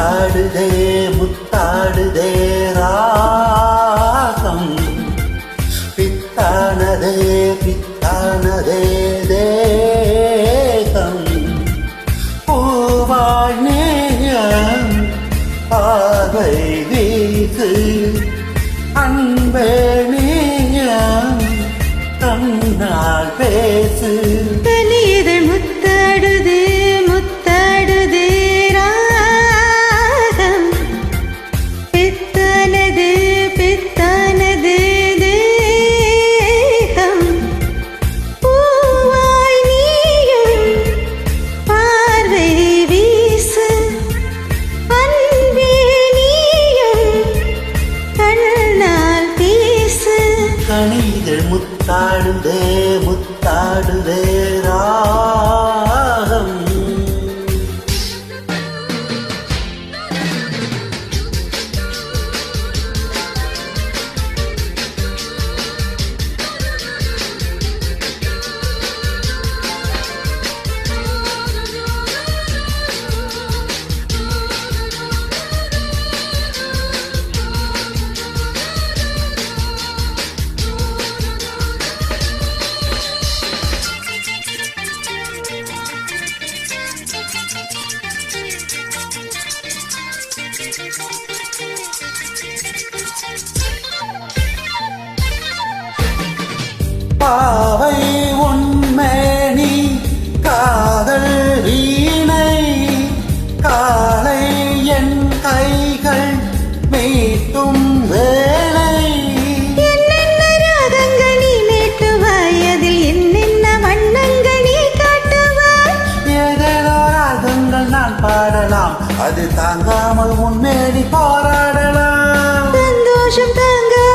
முத்தாடுதே முத்தாடுதே ராகம். பித்தானதே பித்தானதே தேகம். பூவாய் நேயம் பார்வை வீசு. அன்பே நீயம் கண்ணால் பேசு. முத்தாடுதே முத்தாடுதே. பாவை உண்மேனி காதல் வீணை காலை என் கைகள் மீட்டும் வேளை என்னென்ன ராகங்கள் நீ மீட்டுவாய் அதில் என்னென்ன வண்ணங்கள் நீ காட்டுவாய்? ஏதேதோ ராகங்கள் நான் பாடலாம் அது தாங்காமல் முன்னேறி போராடலாம். சந்தோஷம் தாங்காமல்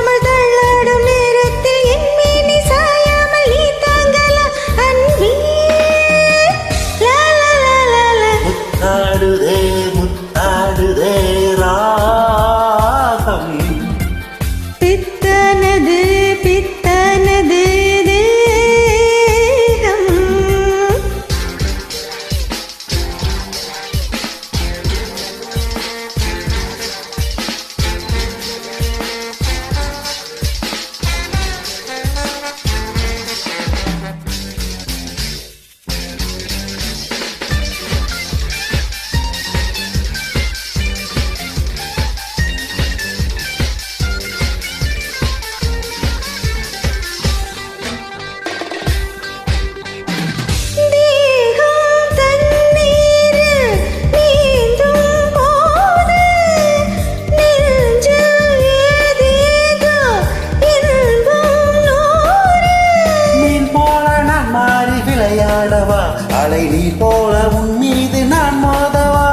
விளையாடவா அலை நீ போல உன் மீது நான் மோதவா?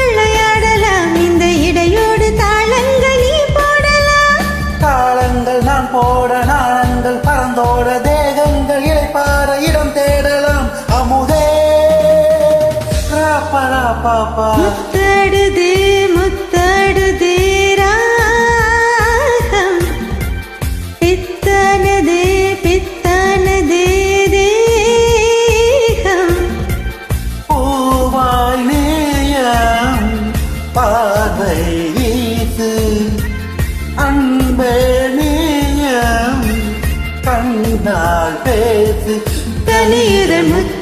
விளையாடலாம். இந்த இடையோடு தாளங்கள் நீ போடலாம். தாளங்கள் நான் போட நாணங்கள் பறந்தோட தேகங்கள் இளைப்பார இடம் தேடலாம். அமுதே பாப்பா நேயம் கண்ணால் பேசு தனியுதழ் முத்தாடுதே